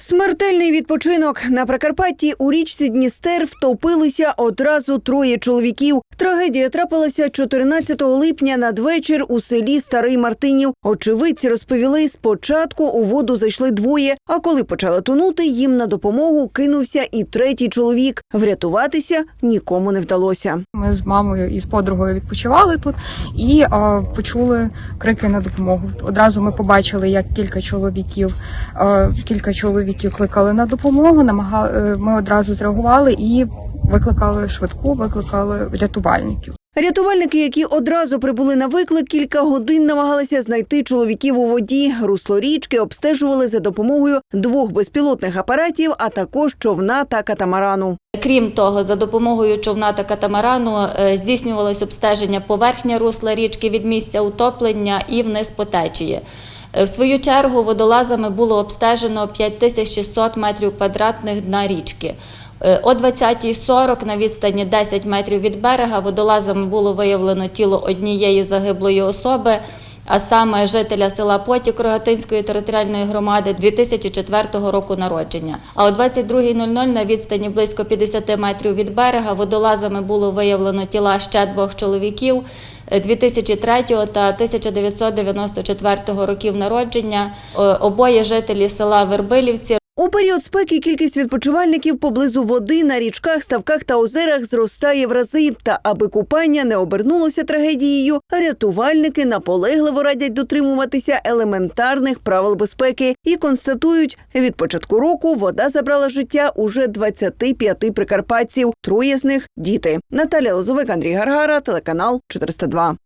Смертельний відпочинок на Прикарпатті у річці Дністер втопилися одразу троє чоловіків. Трагедія трапилася 14 липня надвечір у селі Старий Мартинів. Очевидці розповіли, спочатку у воду зайшли двоє, а коли почали тонути, їм на допомогу кинувся і третій чоловік. Врятуватися нікому не вдалося. Ми з мамою і з подругою відпочивали тут і е, почули крики на допомогу. Одразу ми побачили, як кілька чоловіків, е, кілька чоловіків кликали на допомогу. Намагали, е, ми одразу зреагували і викликали швидку, викликали рятувальників. Рятувальники, які одразу прибули на виклик, кілька годин намагалися знайти чоловіків у воді. Русло річки обстежували за допомогою двох безпілотних апаратів, а також човна та катамарану. Крім того, за допомогою човна та катамарану е, здійснювалось обстеження поверхня русла річки від місця утоплення і вниз по течії. Е, В свою чергу водолазами було обстежено 5600 метрів квадратних дна річки. Е, О 20.40 на відстані 10 метрів від берега водолазами було виявлено тіло однієї загиблої особи, а саме жителя села Потік Рогатинської територіальної громади 2004 року народження. А о 22.00 на відстані близько 50 метрів від берега водолазами було виявлено тіла ще двох чоловіків е, 2003 та 1994 років народження. Обоє жителі села Вербилівці У період спеки кількість відпочивальників поблизу води на річках, ставках та озерах зростає в рази. Та аби купання не обернулося трагедією, рятувальники наполегливо радять дотримуватися елементарних правил безпеки і констатують, від початку року вода забрала життя уже 25 прикарпатців. Троє з них діти. Наталя Лозовик, Андрій Гаргара, телеканал 402.